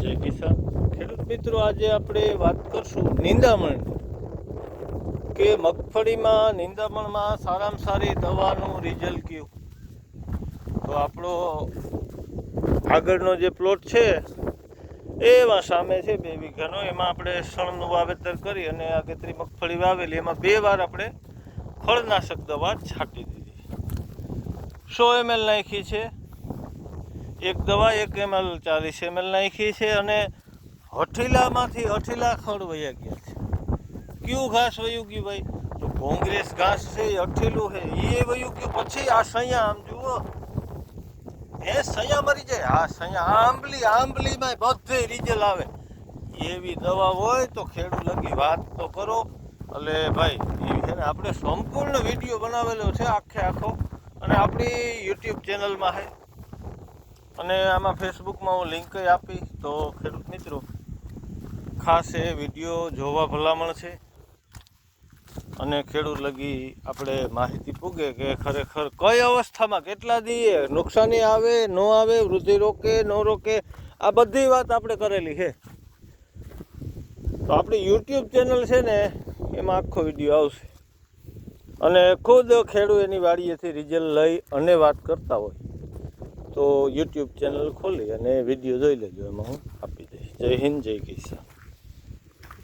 જય કિસાન ખેડૂત મિત્રો આજે આપણે વાત કરશું નિંદામણ. કે મગફળીમાં નિંદામણમાં સારામાં સારી દવાનું રિઝલ્ટ કયું? તો આપણો આગળનો જે પ્લોટ છે, એમાં સામે છે બે વીઘાનો. એમાં આપણે શણનું વાવેતર કરી અને આગેતરી મગફળી વાવેલી. એમાં બે વાર આપણે ફળનાશક દવા છાંટી દીધી સો એમએલ નાખી છે. એક દવા, એક એમએલ ચાલીસ એમએલ નાખી છે અને હઠીલામાંથી હઠીલા ખડ વયા ગયા છે. કયું ઘાસ વયું ગયું ભાઈ? તો કોંગ્રેસ ઘાસ છે, એ હઠીલું છે. એ વયું ગયું, પછી આ સૈયા, આમ જુઓ. એ સૈયા મરી જાય? આ સૈયા આંબલી આંબલીમાં બધે રીજલ આવે. એવી દવા હોય તો ખેડૂત લગી વાત તો કરો. એટલે ભાઈ એ આપણે સંપૂર્ણ વીડિયો બનાવેલો છે આખે આખો. અને આપણી યુટ્યુબ ચેનલમાં છે. અને આમાં ફેસબુકમાં હું લિંક આપી, તો ખેડૂત મિત્રો, ખાસ એ વીડિયો જોવા ભલામણ છે. અને ખેડૂત લગી આપણે માહિતી પૂગે કે ખરેખર કઈ અવસ્થામાં કેટલા દીએ નુકસાની આવે, ન આવે, વૃદ્ધિ રોકે, ન રોકે, આ બધી વાત આપણે કરેલી છે. તો આપણી યુટ્યુબ ચેનલ છે ને, એમાં આખો વીડિયો આવશે. અને ખુદ ખેડૂત એની વાડીએથી રિઝલ્ટ લઈ અને વાત કરતા હોય. તો યુટ્યુબ ચેનલ ખોલી અને વીડિયો જોઈ લેજો. એમાં હું આપી દઈશ. જય હિન્દ, જય કિસાન.